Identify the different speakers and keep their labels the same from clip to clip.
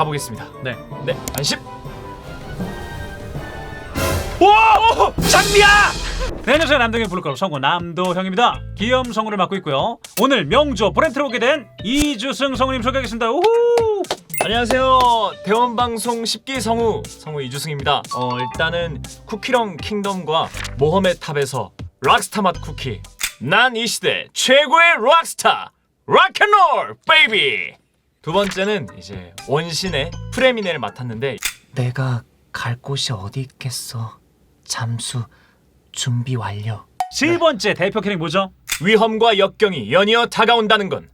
Speaker 1: 가보겠습니다.
Speaker 2: 네.
Speaker 1: 네, 안심. 와, 장미야!
Speaker 2: 네, 안녕하세요. 남동의 블루클럽 성우 남도형입니다. 기염 성우를 맡고 있고요. 오늘 명조 브랜트로 오게 된 이주승 성우님 소개하겠습니다. 우후!
Speaker 1: 안녕하세요. 대원 방송 10기 성우 성우 이주승입니다. 어, 일단은 쿠키런 킹덤과 모험의 탑에서 락스타 맛 쿠키. 난 이 시대 최고의 락스타. 락앤롤 베이비. 두 번째는 이제 원신의 프레미네를 맡았는데
Speaker 3: 내가 갈 곳이 어디 있겠어. 잠수 준비 완료.
Speaker 2: 세 번째 대표 캐릭 뭐죠?
Speaker 1: 위험과 역경이 연이어 다가온다는 건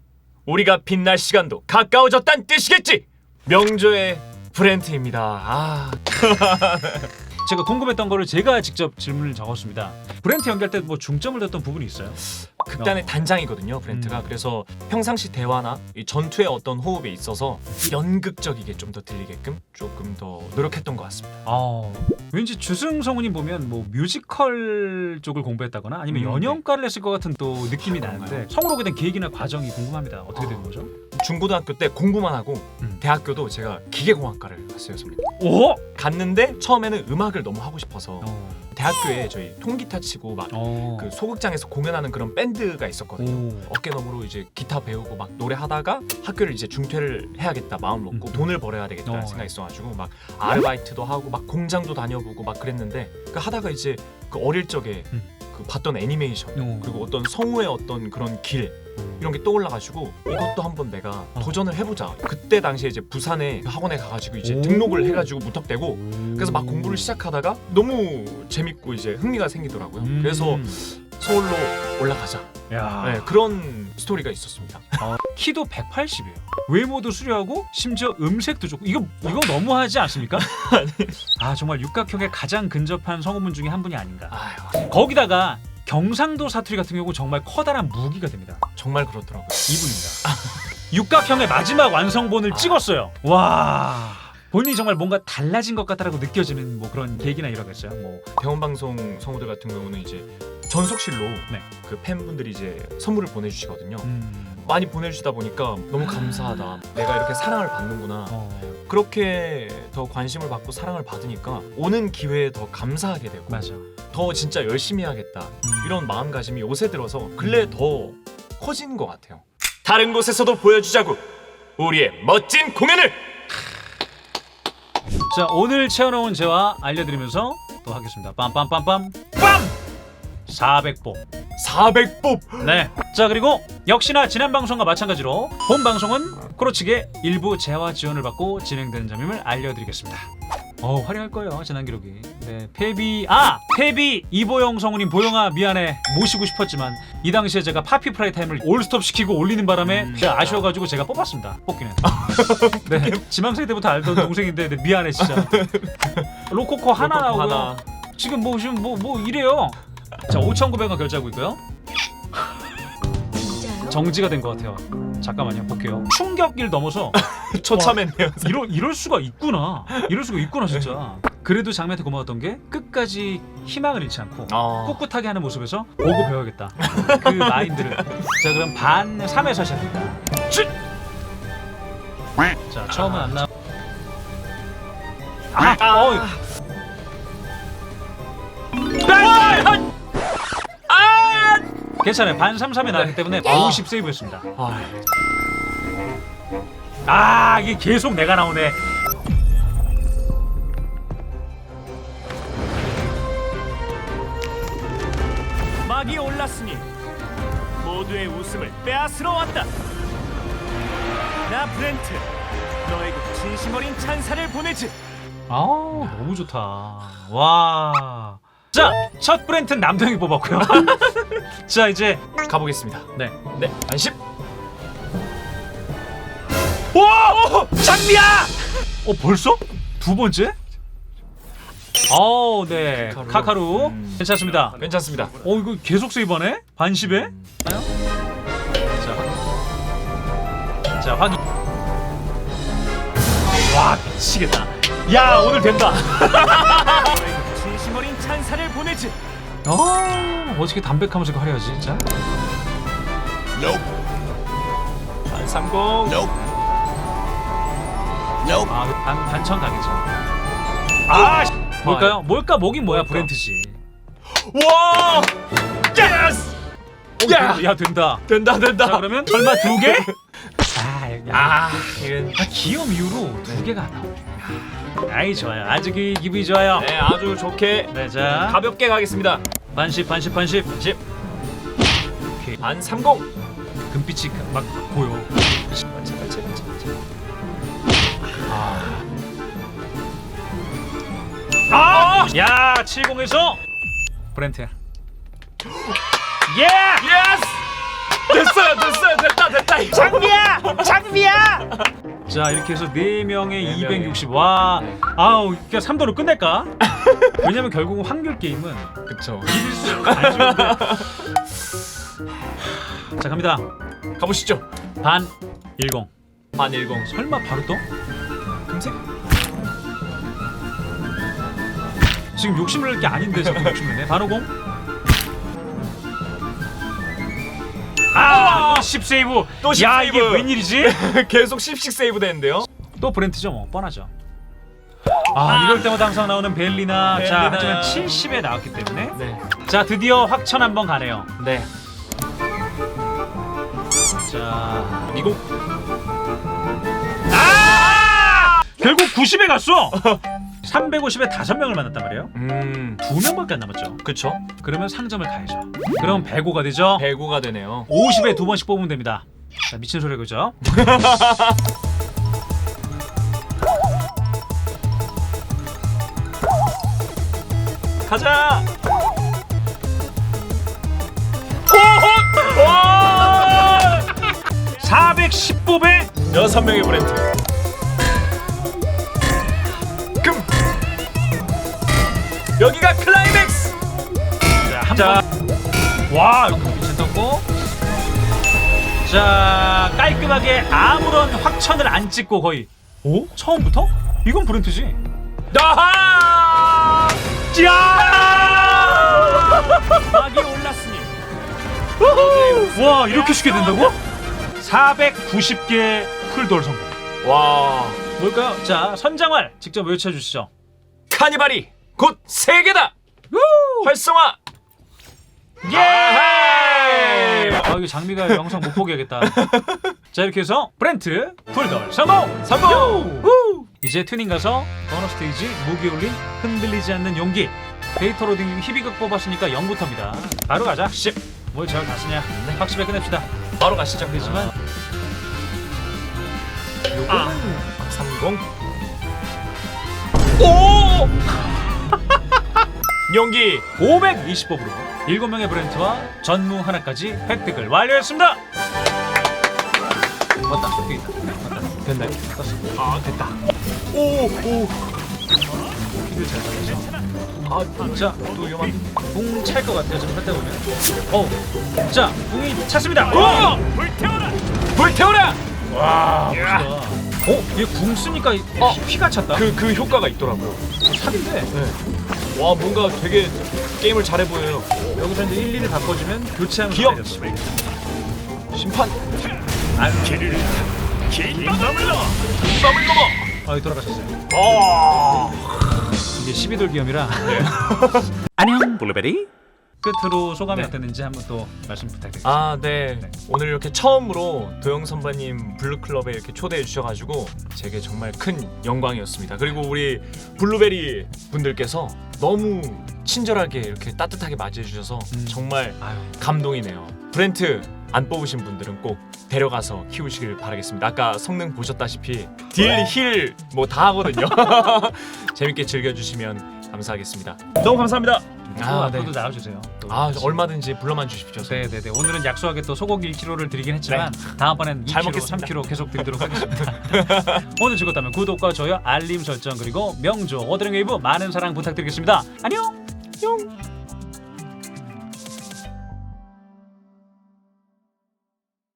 Speaker 1: 우리가 빛날 시간도 가까워졌다는 뜻이겠지. 명조의 브랜트입니다. 아,
Speaker 2: 제가 궁금했던 거를 제가 직접 질문을 적었습니다. 브랜트 연기할 때뭐 중점을 뒀던 부분이 있어요?
Speaker 1: 극단의 단장이거든요, 브랜트가.
Speaker 2: 음.
Speaker 1: 그래서 평상시 대화나 이 전투의 어떤 호흡에 있어서 연극적이게 좀 더 들리게끔 조금 더 노력했던 것 같습니다.
Speaker 2: 아, 왠지 주승 성우님 보면 뭐 뮤지컬 쪽을 공부했다거나 아니면
Speaker 1: 음,
Speaker 2: 연영과를 했을 것 같은 또 느낌이
Speaker 1: 아,
Speaker 2: 나는데 성우로 오게 된 계획이나 과정이 궁금합니다. 어떻게 된
Speaker 1: 아.
Speaker 2: 거죠?
Speaker 1: 중고등학교 때 공부만 하고
Speaker 2: 음.
Speaker 1: 대학교도 제가 기계공학과를 갔어요, 선배님.
Speaker 2: 오!
Speaker 1: 갔는데 처음에는 음악을 너무 하고 싶어서
Speaker 2: 어.
Speaker 1: 대학교에 저희 통기타 치고 막
Speaker 2: 어.
Speaker 1: 그 소극장에서 공연하는 그런 밴드가 있었거든요.
Speaker 2: 오.
Speaker 1: 어깨너머로 이제 기타 배우고 막 노래하다가 학교를 이제 중퇴를 해야겠다 마음 먹고
Speaker 2: 음.
Speaker 1: 돈을 벌어야 되겠다는
Speaker 2: 어.
Speaker 1: 생각이 있어가지고 막 아르바이트도 하고 막 공장도 다녀보고 막 그랬는데 그 하다가 이제 그 어릴 적에
Speaker 2: 음.
Speaker 1: 그 봤던 애니메이션
Speaker 2: 어.
Speaker 1: 그리고 어떤 성우의 어떤 그런 길 이런 게 떠올라가지고 이것도 한번 내가
Speaker 2: 어.
Speaker 1: 도전을 해보자. 그때 당시에 이제 부산에 그 학원에 가가지고 이제
Speaker 2: 오.
Speaker 1: 등록을 해가지고 무턱대고 그래서 막 공부를 시작하다가 너무 재밌고 이제 흥미가 생기더라고요.
Speaker 2: 음.
Speaker 1: 그래서 서울로 올라가자.
Speaker 2: 야.
Speaker 1: 네, 그런 스토리가 있었습니다.
Speaker 2: 어, 키도 180이에요. 외모도 수려하고 심지어 음색도 좋고 이거 이거 너무하지 않습니까? 아 정말 육각형에 가장 근접한 성우분 중에 한 분이 아닌가.
Speaker 1: 아유,
Speaker 2: 거기다가 경상도 사투리 같은 경우 정말 커다란 무기가 됩니다.
Speaker 1: 정말 그렇더라고요.
Speaker 2: 이분입니다. 육각형의 마지막 완성본을 찍었어요. 와. 본인이 정말 뭔가 달라진 것 같다라고 느껴지는 뭐 그런 계기나 이런 거 있어요. 뭐
Speaker 1: 대원 방송 성우들 같은 경우는 이제 전속실로
Speaker 2: 네.
Speaker 1: 그 팬분들이 이제 선물을 보내주시거든요.
Speaker 2: 음,
Speaker 1: 많이 보내주시다 보니까 너무 감사하다. 내가 이렇게 사랑을 받는구나.
Speaker 2: 어,
Speaker 1: 그렇게 더 관심을 받고 사랑을 받으니까 오는 기회에 더 감사하게 되고
Speaker 2: 맞아.
Speaker 1: 더 진짜 열심히 해야겠다
Speaker 2: 음.
Speaker 1: 이런 마음가짐이 요새 들어서 근래 더 커지는 것 같아요. 다른 곳에서도 보여주자고 우리의 멋진 공연을
Speaker 2: 자 오늘 채워놓은 재화 알려드리면서 또 하겠습니다. 빰빰빰빰 빰 400보
Speaker 1: 400법
Speaker 2: 네. 자 그리고 역시나 지난 방송과 마찬가지로 본 방송은 코로치게 일부 재화 지원을 받고 진행되는 점임을 알려드리겠습니다. 어 화려할 거예요 지난 기록이. 네 페비 아 페비 이보영 성우님 보영아 미안해 모시고 싶었지만 이 당시에 제가 파피 프라이 타임을 올스톱 시키고 올리는 바람에
Speaker 1: 음.
Speaker 2: 제가 아쉬워가지고 제가 뽑았습니다 뽑기는. 네 지망생 때부터 알던 동생인데 네, 미안해 진짜. 로코코 하나
Speaker 1: 로코코. 하나.
Speaker 2: 지금 뭐 지금 뭐 뭐 이래요. 자 5,900원 결제하고 있고요. 정지가 된 것 같아요. 잠깐만요, 볼게요. 충격기를 넘어서
Speaker 1: 처참했네요.
Speaker 2: 이럴 이럴 수가 있구나. 이럴 수가 있구나 진짜. 그래도 장미한테 고마웠던 게 끝까지 희망을 잃지 않고
Speaker 1: 아,
Speaker 2: 꿋꿋하게 하는 모습에서 보고 배워야겠다. 그 마인드를. 자 그럼 반 3에서 시작합니다. 쯧! 자 처음은 안 나. 아,
Speaker 1: 아.
Speaker 2: 어,
Speaker 1: 아!
Speaker 2: 괜찮아요. 반 3, 3에 나왔기 때문에 50 세이브였습니다.
Speaker 1: 아,
Speaker 2: 아 이게 계속 내가 나오네.
Speaker 4: 막이 올랐으니 모두의 웃음을 빼앗으러 왔다. 나 브렌트 너에게 진심 어린 찬사를 보내지.
Speaker 2: 아 너무 좋다. 와. 자, 첫 브랜트 남동이 뽑았고요. 자, 이제
Speaker 1: 가보겠습니다.
Speaker 2: 네.
Speaker 1: 네, 안심.
Speaker 2: 와! 장미야! 어, 벌써? 두 번째? 어, 네.
Speaker 1: 카카루. 음.
Speaker 2: 괜찮습니다.
Speaker 1: 괜찮습니다.
Speaker 2: 어, 이거 계속 세이브하네? 반십에? 자. 자, 확인. 와, 미치겠다. 야, 오늘 된다.
Speaker 4: 찬사를 보내지.
Speaker 2: 아, 어떻게 담백하면서 이거 화려하지, 진짜?
Speaker 1: 반30.
Speaker 2: 아, 반, 반천 가겠죠. 아, 씨. 뭘까요? 뭘까? 뭐긴 뭐야?
Speaker 1: 뭘까?
Speaker 2: 브랜트지.
Speaker 1: 와! 예스! 야!
Speaker 2: 야 된다.
Speaker 1: 된다 된다.
Speaker 2: 자 그러면 설마 두 개? 아, 야.
Speaker 1: 아, 이건
Speaker 2: 아 기염 이후로 두 개가 나오네. 아 이 좋아요. 아주 기, 기분이 좋아요.
Speaker 1: 네, 아주 좋게
Speaker 2: 네, 자
Speaker 1: 가볍게 가겠습니다.
Speaker 2: 반십 반십 반십
Speaker 1: 10.
Speaker 2: 오케이.
Speaker 1: 반 30.
Speaker 2: 금빛이 막 보여.
Speaker 1: 제발 제발 제발 제발.
Speaker 2: 아! 야 70에서 브랜트야. 예!
Speaker 1: 예스! 됐어요 됐어요 됐다 됐다.
Speaker 2: 장비야! 장비야! 자 이렇게 해서 4명에
Speaker 1: 네
Speaker 2: 260. 와
Speaker 1: 네.
Speaker 2: 아우 그냥 3도로 끝낼까? 왜냐면 결국은 확률 게임은
Speaker 1: 그쵸.
Speaker 2: 이길수록 안 좋은데 자 갑니다
Speaker 1: 가보시죠.
Speaker 2: 반 10.
Speaker 1: 반 10.
Speaker 2: 설마 바로 떠?
Speaker 1: 금색?
Speaker 2: 지금 욕심을 낼게 아닌데 자꾸 욕심을 내. 반 50. 아, 10세이브.
Speaker 1: 또
Speaker 2: 야,
Speaker 1: 10
Speaker 2: 이게
Speaker 1: 세이브.
Speaker 2: 웬일이지?
Speaker 1: 계속 10씩 세이브 되는데요.
Speaker 2: 또 브랜트죠, 뭐 뻔하죠. 아, 이럴 때마다 항상 나오는 벨리나. 자,
Speaker 1: 벨리나.
Speaker 2: 하지만 70에 나왔기 때문에.
Speaker 1: 네.
Speaker 2: 자, 드디어 확천 한번 가네요.
Speaker 1: 네.
Speaker 2: 자,
Speaker 1: 미국.
Speaker 2: 아! 결국 90에 갔어. 350에 5명을 만났단 말이에요.
Speaker 1: 음.
Speaker 2: 두 명밖에 안 남았죠.
Speaker 1: 그쵸.
Speaker 2: 그러면 상점을 가야죠. 그럼 105가 되죠.
Speaker 1: 배구가 되네요.
Speaker 2: 50에 두 번씩 뽑으면 됩니다. 자, 미친 소리 그죠?
Speaker 1: 가자. 호호! 와!
Speaker 2: 410뽑에
Speaker 1: 여섯 명의 브랜드. 여기가 클라이맥스.
Speaker 2: 한 자, 와, 떴고. 자, 깔끔하게 아무런 확천을 안 찍고 거의. 오? 처음부터? 이건 브랜트지.
Speaker 1: 나하!
Speaker 2: 야!
Speaker 4: 막이 올랐으니
Speaker 2: 와, 이렇게 쉽게 된다고? 490개 쿨돌 성공.
Speaker 1: 와,
Speaker 2: 뭘까요? 자, 선장활 직접 외쳐 주시죠.
Speaker 1: 카니발이 곧 세계다. 활성화.
Speaker 2: 예! 아 이거 장미가 영상 못 보게야겠다. 자 이렇게 해서 브렌트 쿨돌 성공!
Speaker 1: 성공.
Speaker 2: 후! 이제 튜닝 가서 버너 스테이지 무기 올린 흔들리지 않는 용기 데이터 로딩 희비극 뽑았으니까 0부터입니다. 바로 가자. 10. 뭘잘 다 쓰냐? 확실히 끝냅시다.
Speaker 1: 바로 가시죠.
Speaker 2: 되지만
Speaker 1: 아, 30. 오! 용기
Speaker 2: 520법으로 7명의 브랜트와 전무 하나까지 획득을 완료했습니다. 맞다. 있다. 맞다. 됐나요? 떴어.
Speaker 1: 아 됐다. 오 오
Speaker 2: 힘을 잘 살려서.
Speaker 1: 아
Speaker 2: 자,
Speaker 1: 또 위험한데.
Speaker 2: 붕찰것 같아요. 지금 하다 보면. 어. 자, 붕이 찼습니다. 오!
Speaker 4: 불태워라
Speaker 1: 불태워라.
Speaker 2: 와, 멋있다. 어, 얘궁 쓰니까 이-
Speaker 1: 어.
Speaker 2: 피가 찼다.
Speaker 1: 그 그 효과가 있더라고요.
Speaker 2: 삽인데
Speaker 1: 네. 와 뭔가 되게 게임을 잘해 보여요.
Speaker 2: 여기서 이제 1, 2를 바꿔주면 교체하면
Speaker 1: 기억. 심판
Speaker 2: 아유,
Speaker 4: 길을 긴 밤을 넘어
Speaker 1: 썸을 넘어.
Speaker 2: 아, 돌아가셨어요.
Speaker 1: 아
Speaker 2: 이게 12돌 기염이라. 안녕, 블루베리. 끝으로 소감이
Speaker 1: 네.
Speaker 2: 어땠는지 한번 또 말씀 부탁드립니다.
Speaker 1: 아, 네. 오늘 이렇게 처음으로 도영 선배님 블루클럽에 이렇게 초대해 주셔가지고 제게 정말 큰 영광이었습니다. 그리고 우리 블루베리 분들께서 너무 친절하게 이렇게 따뜻하게 맞이해 주셔서
Speaker 2: 음.
Speaker 1: 정말
Speaker 2: 아유,
Speaker 1: 감동이네요. 브렌트 안 뽑으신 분들은 꼭 데려가서 키우시길 바라겠습니다. 아까 성능 보셨다시피 딜, 힐 뭐 다 하거든요. 재밌게 즐겨주시면 감사하겠습니다. 너무 감사합니다.
Speaker 2: 또
Speaker 1: 아,
Speaker 2: 앞으로도
Speaker 1: 네.
Speaker 2: 나와주세요. 또.
Speaker 1: 아 얼마든지 불러만 주십시오.
Speaker 2: 네 네 네. 오늘은 약소하게 또 소고기 1kg를 드리긴 했지만 다음번엔
Speaker 1: 잘
Speaker 2: 2kg,
Speaker 1: 먹겠습니다.
Speaker 2: 3kg 계속 드리도록 하겠습니다. 오늘 즐겁다면 구독과 좋아요, 알림 설정 그리고 명조 워드링 웨이브 많은 사랑 부탁드리겠습니다. 안녕.
Speaker 1: 뿅.